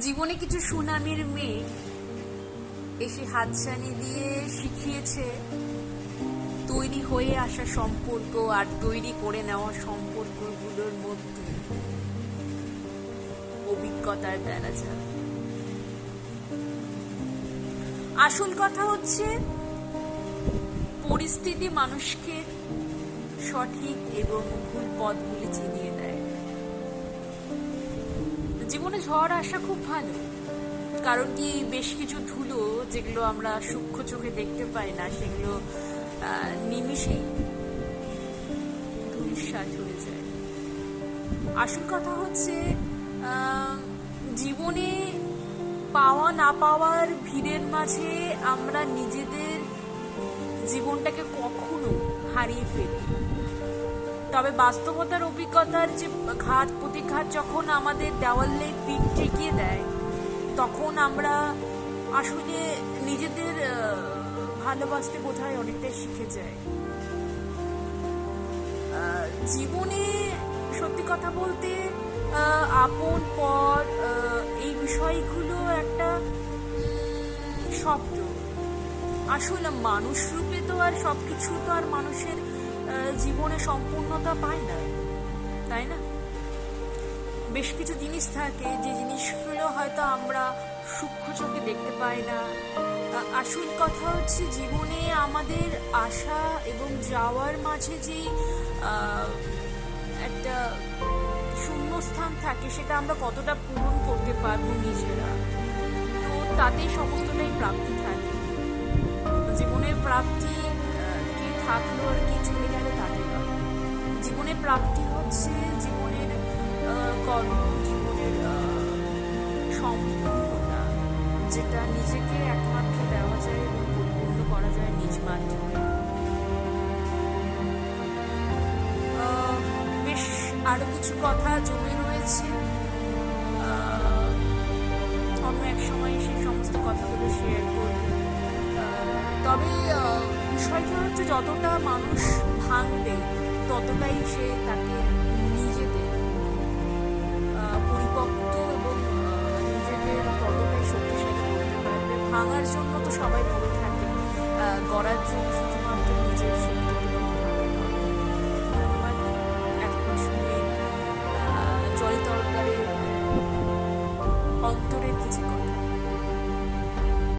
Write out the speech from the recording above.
জীবনে কিছু সুনামির মেয়ে এসে হাতছানি দিয়ে শিখিয়েছে, তৈরি হয়ে আসা সম্পর্ক আর তৈরি করে নেওয়া সম্পর্কগুলোর মধ্যে অভিজ্ঞতার বেড়া যায়। আসল কথা হচ্ছে, পরিস্থিতি মানুষকে সঠিক এবং ভুল পথগুলি চিনিয়ে দেয়। জীবনে ঝড় আসা খুব ভালো। কারণ কি বেশ কিছু ধুলো যেগুলো আমরা সূক্ষ্ম চোখে দেখতে পাই না, সেগুলো ধূলিসাৎ হয়ে যায়। আসল কথা হচ্ছে জীবনে পাওয়া না পাওয়ার ভিড়ের মাঝে আমরা নিজেদের জীবনটাকে কখনো হারিয়ে ফেলি। তবে বাস্তবতার অভিজ্ঞতার যে ঘাত প্রতিঘাত যখন আমাদের দেওয়ালে পিঠ ঠেকিয়ে দেয়, তখন আমরা আসলে নিজেদের ভালোবাসতে বোধহয় অনেকটাই শিখে যায় জীবনে সত্যি কথা বলতে আপন, পর এই বিষয়গুলো একটা শব্দ। আসলে মানুষ রূপে তো আর সবকিছু তো আর মানুষের জীবনে সম্পূর্ণতা পায় না, তাই না? বেশ কিছু জিনিস থাকে, যে জিনিসগুলো হয়তো আমরা সূক্ষ্ম চোখে দেখতে পাই না। আসল কথা হচ্ছে, জীবনে আমাদের আসা এবং যাওয়ার মাঝে যে একটা শূন্যস্থান থাকে, সেটা আমরা কতটা পূরণ করতে পারব নিজেরা? তো তাতেই সমস্তটাই প্রাপ্তি থাকে। জীবনের প্রাপ্তি কি থাকল আর কি চলে জীবনের প্রাপ্তি হচ্ছে জীবনের কর্ম, জীবনের সম্পূর্ণতা, যেটা নিজেকে একমাত্র দেওয়া যায় এবং পরিপূর্ণ করা যায় নিজ মাধ্যমে। বেশ আরও কিছু কথা জমে রয়েছে। অন্য এক সময় সেই সমস্ত কথাগুলো শেয়ার করব। তবে বিষয়টা হচ্ছে যতটা মানুষ ভাঙবে ততটাই সে তাকে নিজেদের পরিপক্ত এবং নিজেদের ততটাই শক্তিশালী করতে পারবে ভাঙার জন্য তো সবাই পড়ে থাকে গড়ার জন্য শুধুমাত্র নিজের। ধন্যবাদ এতক্ষণ শুনে জয় তরকারের অন্তরের কিছু